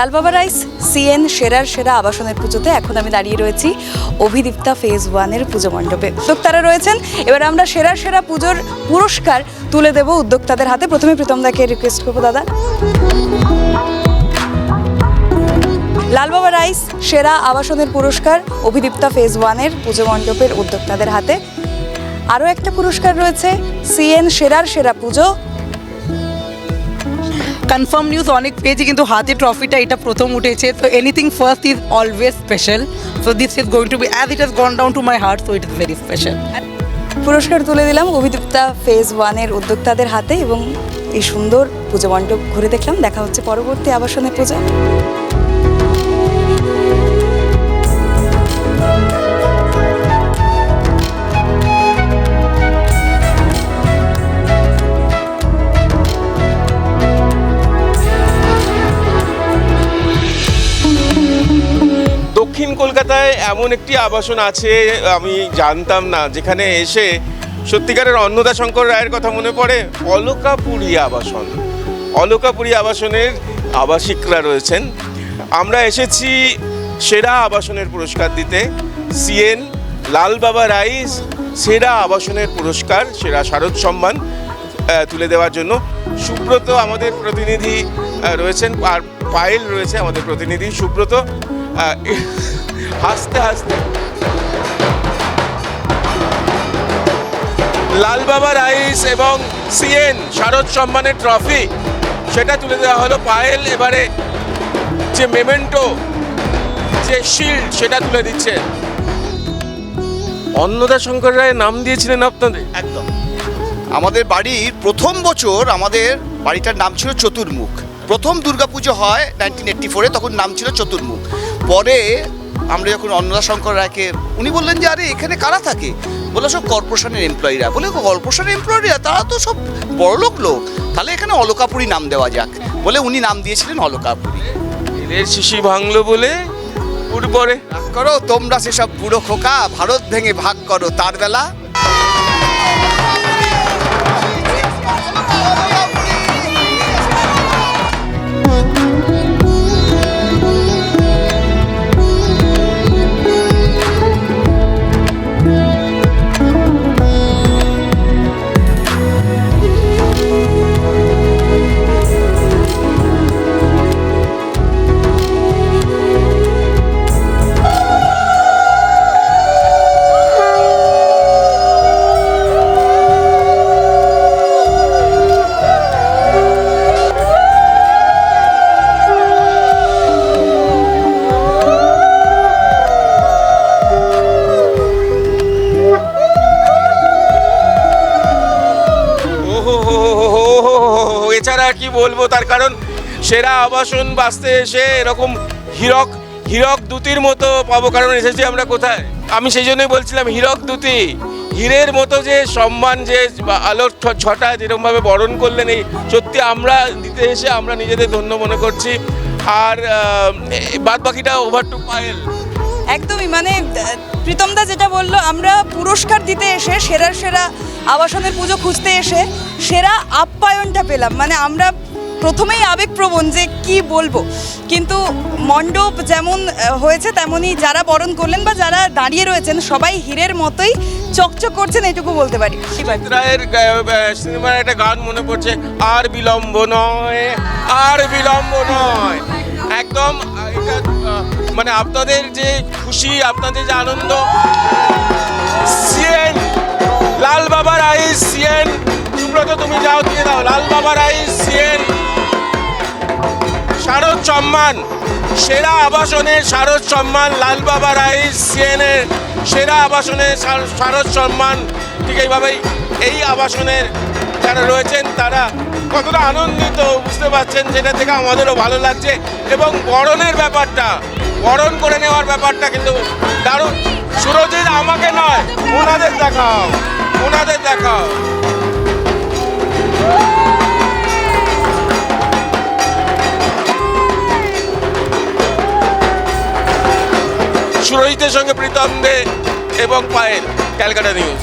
Lalbaba rice CN সেরার সেরা আবাসনের পুজোতে এখন আমি দাঁড়িয়ে রয়েছি অভিদীপ্তা ফেজ ওয়ানের পুজো মণ্ডপে। উদ্যোক্তারা রয়েছেন, এবার আমরা সেরার সেরা পুজোর পুরস্কার তুলে দেব উদ্যোক্তাদের হাতে। প্রথমে প্রীতমদাকে রিকোয়েস্ট করব, দাদা। লালবাবা রাইস, সেরা আবাসনের পুরস্কার অভিদীপ্তা ফেজ ওয়ানের পুজো মণ্ডপের উদ্যোক্তাদের হাতে। আরও একটা পুরস্কার রয়েছে সিএন সেরার সেরা পুজো কনফার্ম নিউজ অনেক পেয়েছি, কিন্তু হাতে ট্রফিটা এটা প্রথম উঠেছে। তো anything first is always special so this is going to be as it has gone down to my heart so it is very special পুরস্কার তুলে দিলাম অভিযুক্তা ফেজ ওয়ানের উদ্যোক্তাদের হাতে এবং এই সুন্দর পুজো মণ্ডপ ঘুরে দেখলাম। দেখা হচ্ছে পরবর্তী আবাসনের পুজো। এমন একটি আবাসন আছে, আমি জানতাম না, যেখানে এসে সত্যিকারের অন্নদা শঙ্কর রায়ের কথা মনে পড়ে? অলকাপুরী আবাসন। অলকাপুরী আবাসনের আবাসিকরা রয়েছেন। আমরা এসেছি সেরা আবাসনের পুরস্কার দিতে। সিএন লালবাবা রাইস সেরা আবাসনের পুরস্কার, সেরা শারদ সম্মান তুলে দেওয়ার জন্য। সুব্রত আমাদের প্রতিনিধি রয়েছেন, আর পায়েল রয়েছে আমাদের প্রতিনিধি। সুব্রত হাসতে হাসতে। লালবাবা রাইস এবং সিএন, শারদ সম্মানের ট্রফি, সেটা তুলে দেওয়া হলো পায়েল। এবারে যে মেমেন্টো, যে শিল্ড সেটা তুলে দিচ্ছে। অন্নদা শঙ্কর রায় নাম দিয়েছিলেন আপনাদের? একদম। আমাদের বাড়ির প্রথম বছর আমাদের বাড়িটার নাম ছিল চতুর্মুখ। প্রথম দুর্গাপুজো হয় নাইনটিন এইট্টি ফোরে তখন নাম ছিল চতুর্মুখ। পরে আমরা যখন অন্নদা শঙ্কর রায়কে উনি বললেন যে আরে এখানে কারা থাকে? বলে সব কর্পোরেশনের এমপ্লয়িরা বলে কর্পোরেশনের এমপ্লয়িরা তারা তো সব বড়লোক লোক। তাহলে এখানে অলকাপুরি নাম দেওয়া যাক। বলে উনি নাম দিয়েছিলেন অলকাপুরি। এদের শিশি ভাঙলো বলে উঠ পরে। রাগ করো তোমরা সেসব বুড়ো খোকা। ভারত ভেঙে ভাগ করো তার বেলা। এছাড়া কি বলব, তার কারণ সেরা আবাসন বাঁচতে এসে এরকম হীরক হীরক দুতির মতো পাবো, কারণ এসেছি আমরা কোথায়? আমি সেই জন্যই বলছিলাম, হীরক দুতি, হীরের মতো যে সম্মান যে আলোর ছটা যেরকমভাবে বরণ করলেন এই, সত্যি আমরা দিতে এসে আমরা নিজেদের ধন্য মনে করছি। আর বাদ বাকিটা ওভার টু পায়েল। একদমই মানে প্রীতমদা যেটা বলল, আমরা পুরস্কার দিতে এসে সেরার সেরা আবাসনের পুজো খুঁজতে এসে, সেরা আপ্যায়নটা পেলাম। মানে আমরা প্রথমেই আবেগপ্রবণ যে কি বলব। কিন্তু মণ্ডপ যেমন হয়েছে তেমনই যারা বরণ করলেন বা যারা দাঁড়িয়ে রয়েছেন, সবাই হীরের মতোই চকচক করছেন এইটুকু বলতে পারি। রায়ের সিনেমার একটা গান মনে পড়ছে, আর বিলম্ব নয়, আর বিলম্ব নয়। মানে আপনাদের যে খুশি, আপনাদের যে আনন্দ সিএন লাল বাবার আইস সিএন সুব্রত তুমি যাও, দিয়ে দাও, লাল বাবার আইস সিএন শারদ সম্মান সেরা আবাসনের শারদ সম্মান লাল বাবা রাইস সিএনের সেরা আবাসনের শারদ সম্মান ঠিক এইভাবেই এই আবাসনের যারা রয়েছেন, তারা কতটা আনন্দিত, বুঝতে পারছেন, যেটা থেকে আমাদেরও ভালো লাগছে। এবং বরণের ব্যাপারটা বরণ করে নেওয়ার ব্যাপারটা কিন্তু দারুণ। সুরজিৎ, আমাকে নয় ওনাদের দেখাও ওনাদের দেখাও। সুরজিতের সঙ্গে প্রীতম দে এবং পায়েল, ক্যালকাটা নিউজ।